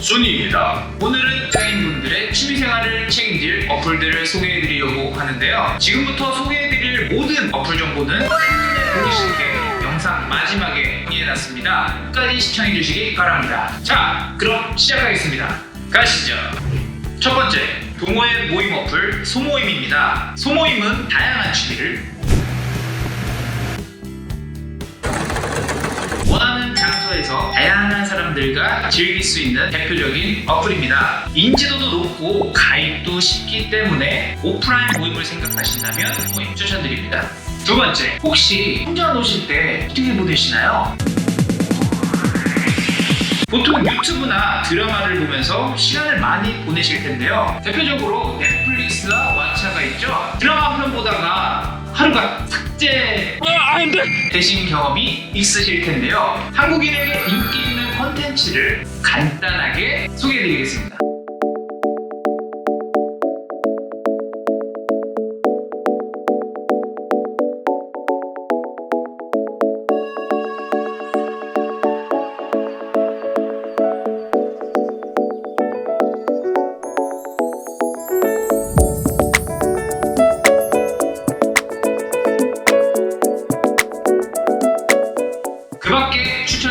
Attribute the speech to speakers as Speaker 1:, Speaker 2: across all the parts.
Speaker 1: 순이입니다.
Speaker 2: 오늘은 장인분들의 취미생활을 책임질 어플들을 소개해드리려고 하는데요. 지금부터 소개해드릴 모든 어플 정보는 보기 쉽게 영상 마지막에 정리해놨습니다. 끝까지 시청해주시기 바랍니다. 자, 그럼 시작하겠습니다. 가시죠. 첫 번째, 동호회 모임 어플 소모임입니다. 소모임은 다양한 취미를 사람들과 즐길 수 있는 대표적인 어플입니다. 인지도도 높고 가입도 쉽기 때문에 오프라인 모임을 생각하신다면 모임 추천드립니다. 두 번째, 혹시 혼자 노실 때 어떻게 보내시나요? 보통 유튜브나 드라마를 보면서 시간을 많이 보내실 텐데요. 대표적으로 넷플릭스와 왓챠가 있죠. 드라마 한 편 보다가 하루가 삭제 되신 경험이 있으실 텐데요. 한국인에게 인기 컨텐츠를 간단하게 소개해드리겠습니다.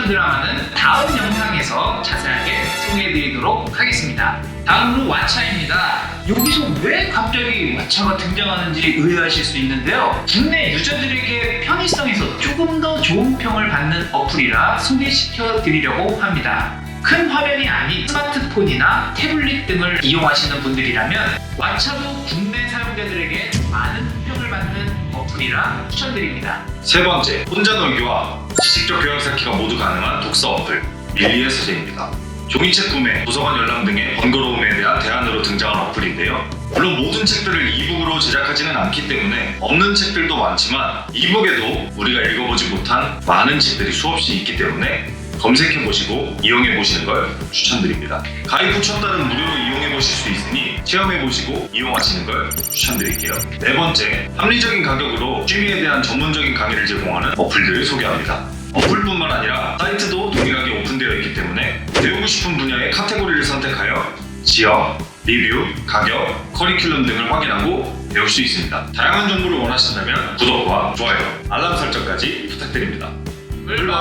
Speaker 2: 드라마는 다음 영상에서 자세하게 소개해드리도록 하겠습니다. 다음으로 왓챠입니다. 여기서 왜 갑자기 왓챠가 등장하는지 의아하실 수 있는데요. 국내 유저들에게 편의성에서 조금 더 좋은 평을 받는 어플이라 소개시켜 드리려고 합니다. 큰 화면이 아닌 스마트폰이나 태블릿 등을 이용하시는 분들이라면 왓챠도 국내 사용자들에게 많은 평을 받는 어플이라 추천드립니다.
Speaker 1: 세 번째, 혼자 놀기와 지식적 교양 쌓기가 모두 가능한 독서 어플 밀리의 서재입니다. 종이책 구매, 도서관 열람 등의 번거로움에 대한 대안으로 등장한 어플인데요. 물론 모든 책들을 이북으로 제작하지는 않기 때문에 없는 책들도 많지만 이북에도 우리가 읽어보지 못한 많은 책들이 수없이 있기 때문에 검색해 보시고 이용해 보시는 걸 추천드립니다. 가입 후 첫 달은 무료로 이용해 보실 수 있으니 체험해 보시고 이용하시는 걸 추천드릴게요. 네 번째, 합리적인 가격으로 취미에 대한 전문적인 강의를 제공하는 어플들을 소개합니다. 어플뿐만 아니라 사이트도 동일하게 오픈되어 있기 때문에 배우고 싶은 분야의 카테고리를 선택하여 지역, 리뷰, 가격, 커리큘럼 등을 확인하고 배울 수 있습니다. 다양한 정보를 원하신다면 구독과 좋아요, 알람 설정까지 부탁드립니다. 물론